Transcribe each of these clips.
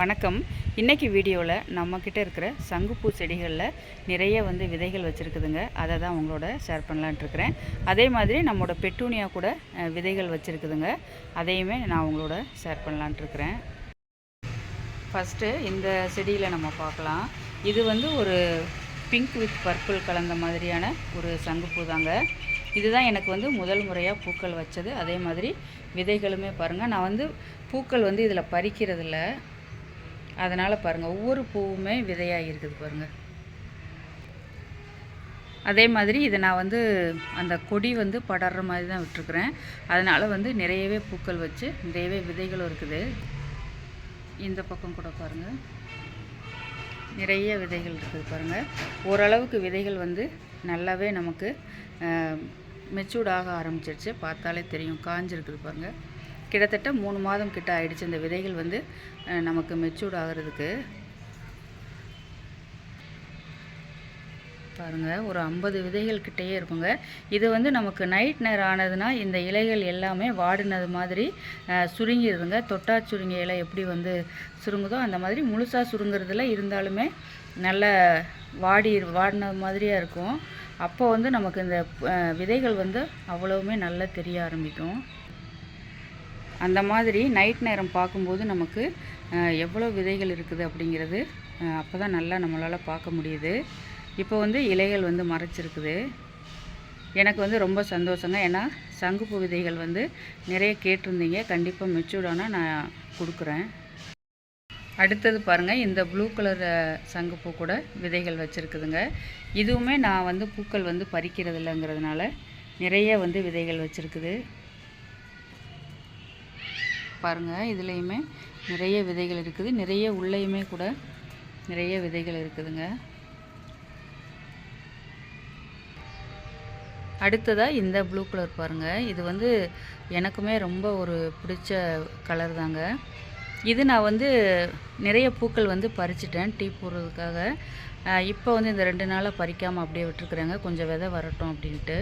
வணக்கம். இன்றைக்கி வீடியோவில் நம்மக்கிட்ட இருக்கிற சங்குப்பூ செடிகளில் நிறைய வந்து விதைகள் வச்சுருக்குதுங்க. அதை தான் உங்களோட ஷேர் பண்ணலான்ட்டு இருக்கிறேன். அதே மாதிரி நம்மளோட பெட்டூனியா கூட விதைகள் வச்சுருக்குதுங்க. அதையுமே நான் உங்களோட ஷேர் பண்ணலான்ட்டு இருக்கிறேன். ஃபஸ்ட்டு இந்த செடியில் நம்ம பார்க்கலாம். இது வந்து ஒரு பிங்க் வித் பர்பிள் கலந்த மாதிரியான ஒரு சங்குப்பூ தாங்க. இதுதான் எனக்கு வந்து முதல் முறையாக பூக்கள் வச்சது. அதே மாதிரி விதைகளுமே பாருங்கள் நான் வந்து பூக்கள் வந்து இதில் பறிக்கிறதில்ல. அதனால் பாருங்கள் ஒவ்வொரு பூவுமே விதையாக இருக்குது பாருங்கள் அதே மாதிரி இதை நான் வந்து அந்த கொடி வந்து படர்ற மாதிரி தான் விட்டுருக்குறேன். அதனால் வந்து நிறையவே பூக்கள் வச்சு நிறையவே விதைகளும் இருக்குது. இந்த பக்கம் கூட பாருங்கள் நிறைய விதைகள் இருக்குது பாருங்கள் ஓரளவுக்கு விதைகள் வந்து நல்லாவே நமக்கு மெச்சூர்ட் ஆக ஆரம்பிச்சிருச்சு. பார்த்தாலே தெரியும் காஞ்சிருக்குது பாருங்கள் கிட்டத்தட்ட மூணு மாதம் கிட்ட ஆயிடுச்சு. இந்த விதைகள் வந்து நமக்கு மெச்சூர்ட் ஆகிறதுக்கு. பாருங்கள் ஒரு ஐம்பது விதைகள் கிட்டேயே இருக்குங்க. இது வந்து நமக்கு நைட் நேரம் ஆனதுன்னா இந்த இலைகள் எல்லாமே வாடினது மாதிரி சுருங்கிடுதுங்க தொட்டா சுருங்கிய இலை எப்படி வந்து சுருங்குதோ அந்த மாதிரி முழுசாக சுருங்குறதுல இருந்தாலுமே நல்ல வாடி வாடின மாதிரியாக இருக்கும். அப்போ வந்து நமக்கு இந்த விதைகள் வந்து அவ்வளவுமே நல்லா தெரிய ஆரம்பிக்கும். அந்த மாதிரி நைட் நேரம் பார்க்கும்போது நமக்கு எவ்வளோ விதைகள் இருக்குது அப்படிங்கிறது அப்போ தான் நல்லா நம்மளால் பார்க்க முடியுது. இப்போ வந்து இலைகள் வந்து மறைச்சிருக்குது. எனக்கு வந்து ரொம்ப சந்தோஷங்க. ஏன்னா சங்குப்பூ விதைகள் வந்து நிறைய கேட்டிருந்தீங்க. கண்டிப்பாக மெச்சூர்டானால் நான் கொடுக்குறேன். அடுத்தது பாருங்கள் இந்த ப்ளூ கலர் சங்குப்பூ கூட விதைகள் வச்சுருக்குதுங்க. இதுவுமே நான் வந்து பூக்கள் வந்து பறிக்கிறது இல்லைங்கிறதுனால நிறைய வந்து விதைகள் வச்சுருக்குது. பாருங்கள் இதுலேயுமே நிறைய விதைகள் இருக்குது. நிறைய உள்ளேயுமே கூட நிறைய விதைகள் இருக்குதுங்க. அடுத்ததாக இந்த ப்ளூ கலர் பாருங்கள் இது வந்து எனக்குமே ரொம்ப ஒரு பிடிச்ச கலர் தாங்க. இது நான் வந்து நிறைய பூக்கள் வந்து பறிச்சிட்டேன் டீ போடுறதுக்காக. இப்போ வந்து இந்த ரெண்டு நாளாக பறிக்காமல் அப்படியே விட்டுருக்குறேங்க. கொஞ்சம் விதை வரட்டும் அப்படின்ட்டு.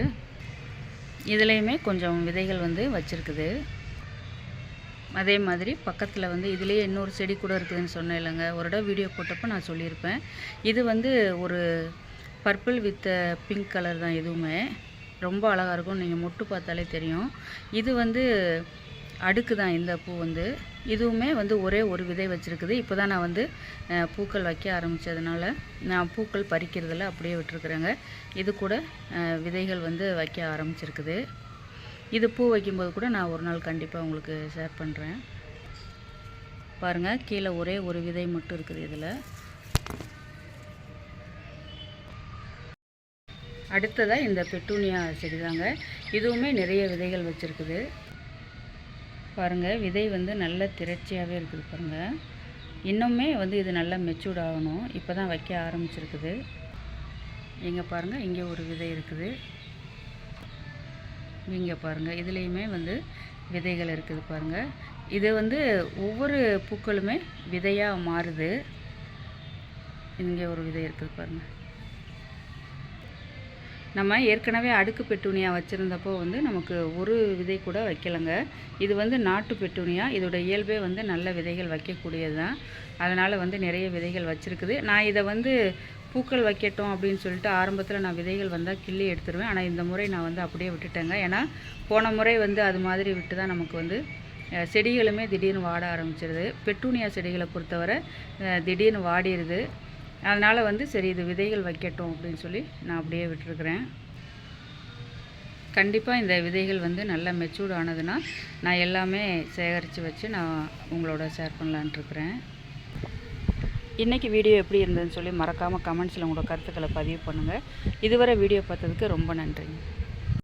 இதுலேயுமே கொஞ்சம் விதைகள் வந்து வச்சுருக்குது. அதே மாதிரி பக்கத்தில் வந்து இதுலேயே இன்னொரு செடி கூட இருக்குதுன்னு சொன்னேன் இல்லைங்க. ஒரு இடம் வீடியோ போட்டப்போ நான் சொல்லியிருப்பேன். இது வந்து ஒரு பர்பிள் வித் பிங்க் கலர் தான் எதுவுமே. ரொம்ப அழகாக இருக்கும். நீங்கள் மொட்டு பார்த்தாலே தெரியும். இது வந்து அடுக்கு தான் இந்த பூ வந்து. இதுவுமே வந்து ஒரே ஒரு விதை வச்சுருக்குது. இப்போ தான் நான் வந்து பூக்கள் வைக்க ஆரம்பித்ததுனால நான் பூக்கள் பறிக்கிறதில் அப்படியே விட்டுருக்குறேங்க. இது கூட விதைகள் வந்து வைக்க ஆரம்பிச்சிருக்குது. இது பூ வைக்கும்போது கூட நான் ஒரு நாள் கண்டிப்பாக உங்களுக்கு ஷேர் பண்ணுறேன் பாருங்கள் கீழே ஒரே ஒரு விதை மட்டும் இருக்குது இதில். அடுத்ததாக இந்த பெட்டூனியா செடி தாங்க இதுவுமே நிறைய விதைகள் வச்சுருக்குது. பாருங்கள் விதை வந்து நல்ல திரட்சியாகவே இருக்குது பாருங்கள் இன்னுமே வந்து இது நல்லா மெச்சூர்ட் ஆகணும். இப்போ தான் வைக்க ஆரம்பிச்சிருக்குது. இங்கே பாருங்கள் இங்கே ஒரு விதை இருக்குது. இங்கே பாருங்கள் இதுலேயுமே வந்து விதைகள் இருக்குது பாருங்கள் இது வந்து ஒவ்வொரு பூக்களுமே விதையாக மாறுது. இங்கே ஒரு விதை இருக்குது பாருங்கள் நம்ம ஏற்கனவே அடுக்கு பெட்டூனியா வச்சுருந்தப்போ வந்து நமக்கு ஒரு விதை கூட வைக்கலைங்க. இது வந்து நாட்டு பெட்டூனியா. இதோட இயல்பே வந்து நல்ல விதைகள் வைக்கக்கூடியது தான் அதனால் வந்து நிறைய விதைகள் வச்சுருக்குது. நான் இதை வந்து பூக்கள் வைக்கட்டும் அப்படின்னு சொல்லிட்டு ஆரம்பத்தில் நான் விதைகள் வந்தால் கிள்ளி எடுத்துருவேன். ஆனால் இந்த முறை நான் வந்து அப்படியே விட்டுட்டேங்க. ஏன்னா போன முறை வந்து அது மாதிரி விட்டு தான் நமக்கு வந்து செடிகளுமே திடீர்னு வாட ஆரம்பிச்சிருது. பெட்டூனியா செடிகளை பொறுத்தவரை திடீர்னு வாடிடுது அதனால் வந்து சரி இது விதைகள் வைக்கட்டும் அப்படின்னு சொல்லி நான் அப்படியே விட்டுருக்குறேன். கண்டிப்பாக இந்த விதைகள் வந்து நல்லா மெச்சூர்ட் ஆனதுன்னா நான் எல்லாமே சேகரித்து வச்சு நான் உங்களோட ஷேர் பண்ணலான்ட்டு இருக்கிறேன். இன்றைக்கி வீடியோ எப்படி இருந்ததுன்னு சொல்லி மறக்காமல் கமெண்ட்ஸில் உங்களோட கருத்துக்களை பதிவு பண்ணுங்கள் இதுவரை வீடியோ பார்த்ததுக்கு ரொம்ப நன்றிங்க.